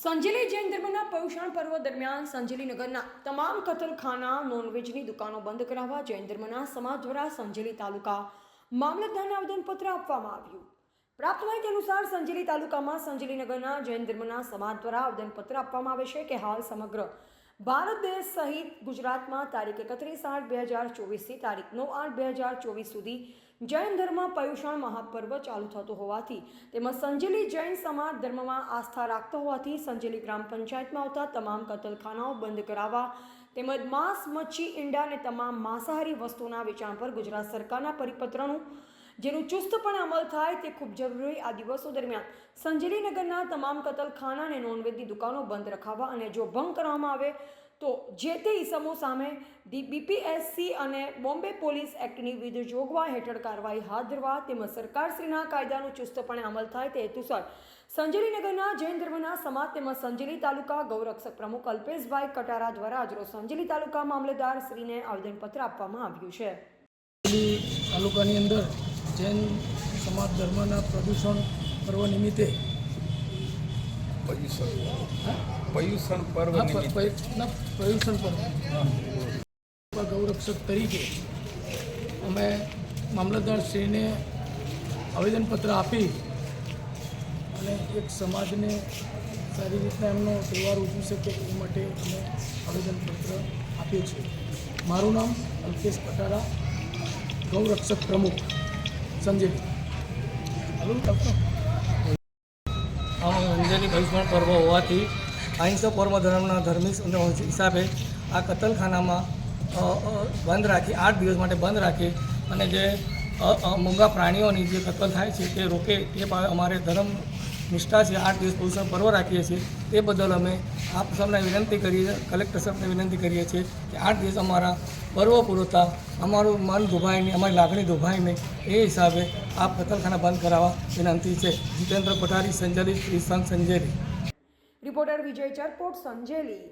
સંજેલી જૈન ધર્મના પૌષણ પર્વ દરમિયાન સંજેલી નગરના તમામ કતલખાના નોનવેજની દુકાનો બંધ કરાવવા જૈન ધર્મના સમાજ દ્વારા સંજેલી તાલુકા મામલતદારને આવેદનપત્ર આપવામાં આવ્યું. પ્રાપ્ત માહિતી અનુસાર સંજેલી તાલુકામાં સંજેલી નગરના જૈન ધર્મના સમાજ દ્વારા આવેદનપત્ર આપવામાં આવે છે કે હાલ સમગ્ર ભારત દેશ સહિત ગુજરાતમાં તારીખ એકત્રીસ આઠ બે હજાર ચોવીસથી તારીખ નવ આઠ બે હજાર ચોવીસ સુધી જૈન ધર્મ પર્યુષણ મહાપર્વ ચાલુ થતો હોવાથી તેમજ સંજેલી જૈન સમાજ ધર્મમાં આસ્થા રાખતો હોવાથી સંજેલી ગ્રામ પંચાયતમાં આવતા તમામ કતલખાનાઓ બંધ કરાવવા તેમજ માંસ, મચ્છી, ઈંડા અને તમામ માંસાહારી વસ્તુઓના વેચાણ પર ગુજરાત સરકારના પરિપત્રનું જેનું ચુસ્તપણે અમલ થાય તે ખૂબ જરૂરી આ દિવસો દરમિયાન. સંજેલીનગરના તમામ કતલખાના અને નોનવેજની દુકાનો બંધ રખાવવા અને જો ભંગ કરવામાં આવે તો જે તે ઇસમો સામે ડી બીપીએસસી અને બોમ્બે પોલીસ એક્ટની વિવિધ જોગવાઈ હેઠળ કાર્યવાહી હાથ ધરવા તેમજ સરકારશ્રીના કાયદાનું ચુસ્તપણે અમલ થાય તે હેતુસર સંજેલીનગરના જૈન ધર્મના સમાજ તેમજ સંજેલી તાલુકા ગૌરક્ષક પ્રમુખ અલ્પેશભાઈ કટારા દ્વારા આજરો સંજેલી તાલુકા મામલેદાર શ્રીને આવેદનપત્ર આપવામાં આવ્યું છે. તાલુકાની અંદર જૈન સમાજ ધર્મના પ્રદૂષણ પર્વ નિમિત્તે. પર્યુષણ પર્યુષણ પર્વ પર્યુષણ પર્વ. ગૌરક્ષક તરીકે અમે મામલતદારશ્રીને આવેદનપત્ર આપી અને એક સમાજને સારી રીતના એમનો તહેવાર ઉજવી શકે એ માટે અમે આવેદનપત્ર આપ્યું છે મારું નામ અલ્પેશ પટારા ગૌરક્ષક પ્રમુખ. સંજય. અંજની ભવિષ્યણ પર્વ હોવાથી અહિંસક પર્વ ધર્મના ધાર્મિક હિસાબે આ કતલખાનામાં બંધ રાખી આઠ દિવસ માટે બંધ રાખી અને જે મૂંગા પ્રાણીઓની જે કતલ થાય છે તે રોકે તે અમારે ધર્મ નિષ્ઠા છે, આઠ દિવસ ભવિષ્યણ પર્વ રાખીએ છીએ, તે બદલ અમે આપ સૌને વિનંતી કરીએ, કલેક્ટર સાહેબને વિનંતી કરીએ છીએ કે આઠ દિવસ અમારા પર્વ પૂરતા, અમારું મન દુભાય નહીં અમારી લાગણી દુભાય નહીં એ હિસાબે આપ કતલખાના બંધ કરાવવા વિનંતી છે. જીતેન્દ્ર પઠારી, સંજલી શ્રી સંજેલી રિપોર્ટર વિજય ચરપોટ, સંજેલી.